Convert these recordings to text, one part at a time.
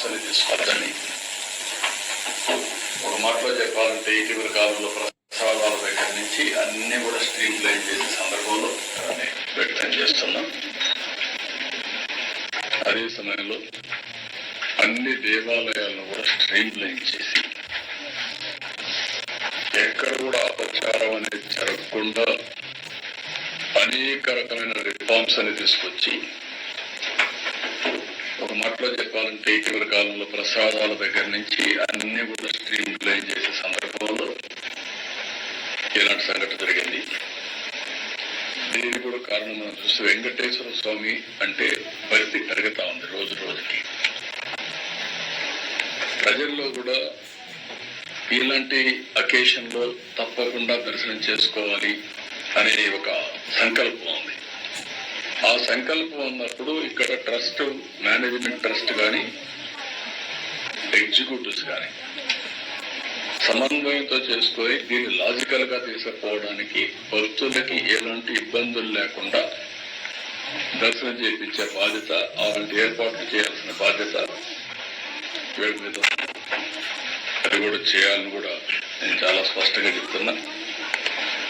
సమస్యలు తీసుకోవద్దని ఒక మాటలో చెప్పాలంటే ఇటీవల కాలంలో ప్రసాదాల దగ్గర నుంచి అన్ని కూడా స్ట్రీమ్ లైన్ చేసే సందర్భంలో వ్యక్తం చేస్తున్నాం. అదే సమయంలో అన్ని దేవాలయాలను కూడా స్ట్రీమ్ లైన్ చేసి ఎక్కడ కూడా అపచారం అనేది జరగకుండా అనేక రకమైన రిఫార్మ్స్ అని తీసుకొచ్చి మాటలో చెప్పాలంటే ఇటీవల కాలంలో ప్రసాదాల దగ్గర నుంచి అన్ని కూడా స్ట్రీమ్ లైన్ చేసే సందర్భంలో ఇలాంటి సంఘటన జరిగింది. దీనికి కూడా కారణం మనం చూస్తే వెంకటేశ్వర స్వామి అంటే పరిధి పెరుగుతా ఉంది రోజు రోజుకి. ప్రజల్లో కూడా ఇలాంటి అకేషన్లో తప్పకుండా దర్శనం చేసుకోవాలి అనే ఒక సంకల్పం ఉంది. ఆ సంకల్పం ఉన్నప్పుడు ఇక్కడ ట్రస్ట్ మేనేజ్మెంట్ ట్రస్ట్ కానీ ఎగ్జిక్యూటివ్స్ కానీ సమన్వయంతో చేసుకొని దీన్ని లాజికల్గా తీసుకుపోవడానికి భక్తులకి ఎలాంటి ఇబ్బందులు లేకుండా దర్శనం చేయించే బాధ్యత అలాంటి ఏర్పాట్లు చేయాల్సిన బాధ్యత వీళ్ళ మీద అది కూడా చేయాలని కూడా నేను చాలా స్పష్టంగా చెప్తున్నా.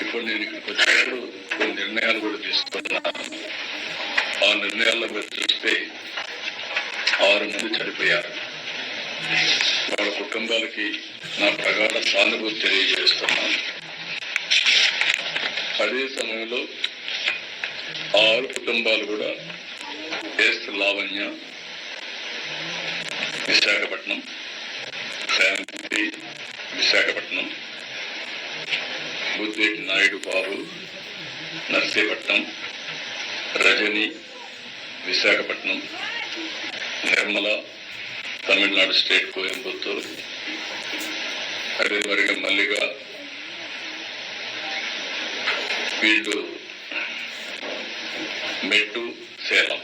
ఇప్పుడు నేను ఇక్కడికి వచ్చినప్పుడు కొన్ని నిర్ణయాలు కూడా తీసుకున్నాను. ఆ నిర్ణయాల్లో మీరు చూస్తే ఆరు మంది చనిపోయారు. వాళ్ళ కుటుంబాలకి నా ప్రగాఢ సానుభూతి తెలియజేస్తున్నాను. అదే సమయంలో ఆరు కుటుంబాలు కూడా ఎస్ లావణ్య విశాఖపట్నం శాంతి విశాఖపట్నం బుద్ధేటి నాయుడు బాబు నర్సీపట్నం రజని విశాఖపట్నం నిర్మల తమిళనాడు స్టేట్ కోయంబత్తూరు అదే మరిగా మల్లిగా వీళ్ళు మెట్టు సేలం.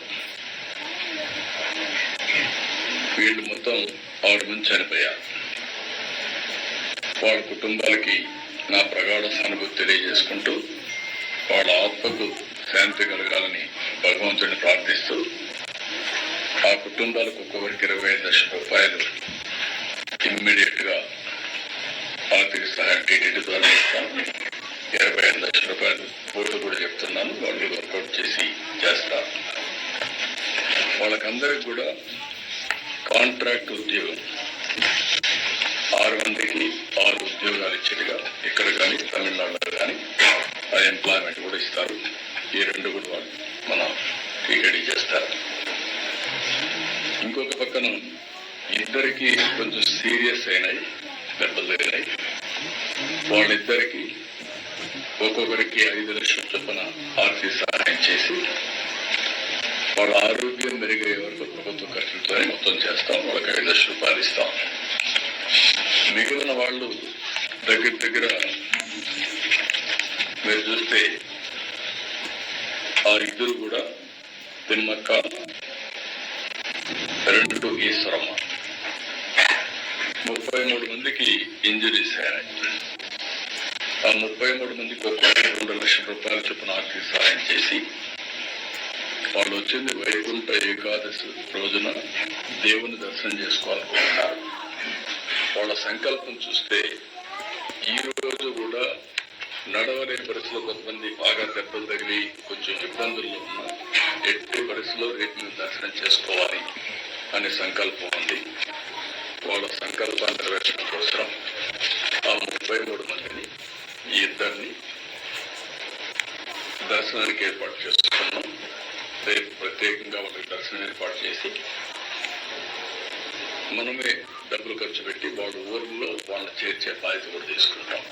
వీళ్ళు మొత్తం ఆరు మంది చనిపోయారు. వాళ్ళ కుటుంబాలకి నా ప్రగాఢ సానుభూతి తెలియజేసుకుంటూ వాళ్ళ ఆత్మకు శాంతి కలగాలని భగవంతుడిని ప్రార్థిస్తూ ఆ కుటుంబాలకు ఒక్కొక్కరికి ఇరవై ఐదు లక్షల రూపాయలు ఇమ్మీడియట్గా ఆర్థిక సహాయం టీటీడీ ద్వారా ఇస్తాం. ఇరవై ఐదు లక్షల రూపాయలు కోర్టు కూడా చెప్తున్నాను. వాళ్ళు వర్కౌట్ చేసి చేస్తారు వాళ్ళకందరికి కూడా కాంట్రాక్ట్ ఉద్యోగం. ఆరు మందికి ఆరు ఉద్యోగాలు ఇచ్చేట్టుగా ఇక్కడ కానీ తమిళనాడులో కానీ ఆ ఎంప్లాయ్మెంట్ కూడా ఇస్తారు. ఈ రెండు కూడా మనం మన చేస్తారు. ఇంకొక పక్కన ఇద్దరికి కొంచెం సీరియస్ అయినాయి దెబ్బలు తగినాయి వాళ్ళిద్దరికి ఒక్కొక్కరికి ఐదు లక్షల చొప్పున ఆర్థిక సహాయం చేసి వాళ్ళ ఆరోగ్యం మెరుగయ్యే వరకు ప్రభుత్వం ఖర్చులతోనే మొత్తం చేస్తాం వాళ్ళకి ఐదు లక్షలు పాలిస్తాం మిగిలిన వాళ్ళు దగ్గర దగ్గర మీరు చూస్తే ఆ ఇద్దరు కూడా తిమ్మక్క రెండు ఈశ్వరమ్మ ముప్పై మూడు మందికి ఇంజరీస్ అయినాయి ఆ ముప్పై మూడు మందికి ఒక రెండు లక్షల రూపాయల చొప్పున ఆర్థిక సహాయం చేసి వాళ్ళు వచ్చింది వైకుంఠ ఏకాదశి రోజున దేవుని దర్శనం చేసుకోవాలనుకుంటున్నారు. వాళ్ళ సంకల్పం చూస్తే ఈ రోజు కూడా నడవలేని పరిస్థితిలో కొంతమంది బాగా దెబ్బలు తగిలి కొంచెం ఇబ్బందుల్లో ఉన్న ఎట్టి పరిస్థితిలో వీటిని దర్శనం చేసుకోవాలి అనే సంకల్పం ఉంది. వాళ్ళ సంకల్పాన్ని నెరవేర్చడం కోసం ఆ ముప్పై మూడు మందిని ఈ ఇద్దరిని దర్శనానికి ఏర్పాటు చేసుకున్నాం. రేపు ప్రత్యేకంగా వాళ్ళకి దర్శనం ఏర్పాటు చేసి మనమే డబ్బులు ఖర్చు పెట్టి వాళ్ళ ఊర్లో వాళ్ళని చేర్చే బాధ్యత కూడా తీసుకుంటాం.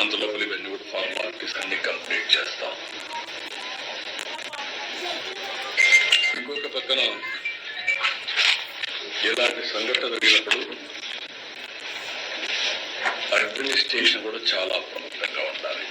అందులోపల ఇవన్నీ కూడా ఫార్మాలిటీస్ అన్ని కంప్లీట్ చేస్తాం. ఇంకొక పక్కన ఇలాంటి సంఘటన జరిగినప్పుడు అడ్మినిస్ట్రేషన్ కూడా చాలా ప్రముఖంగా ఉండాలి.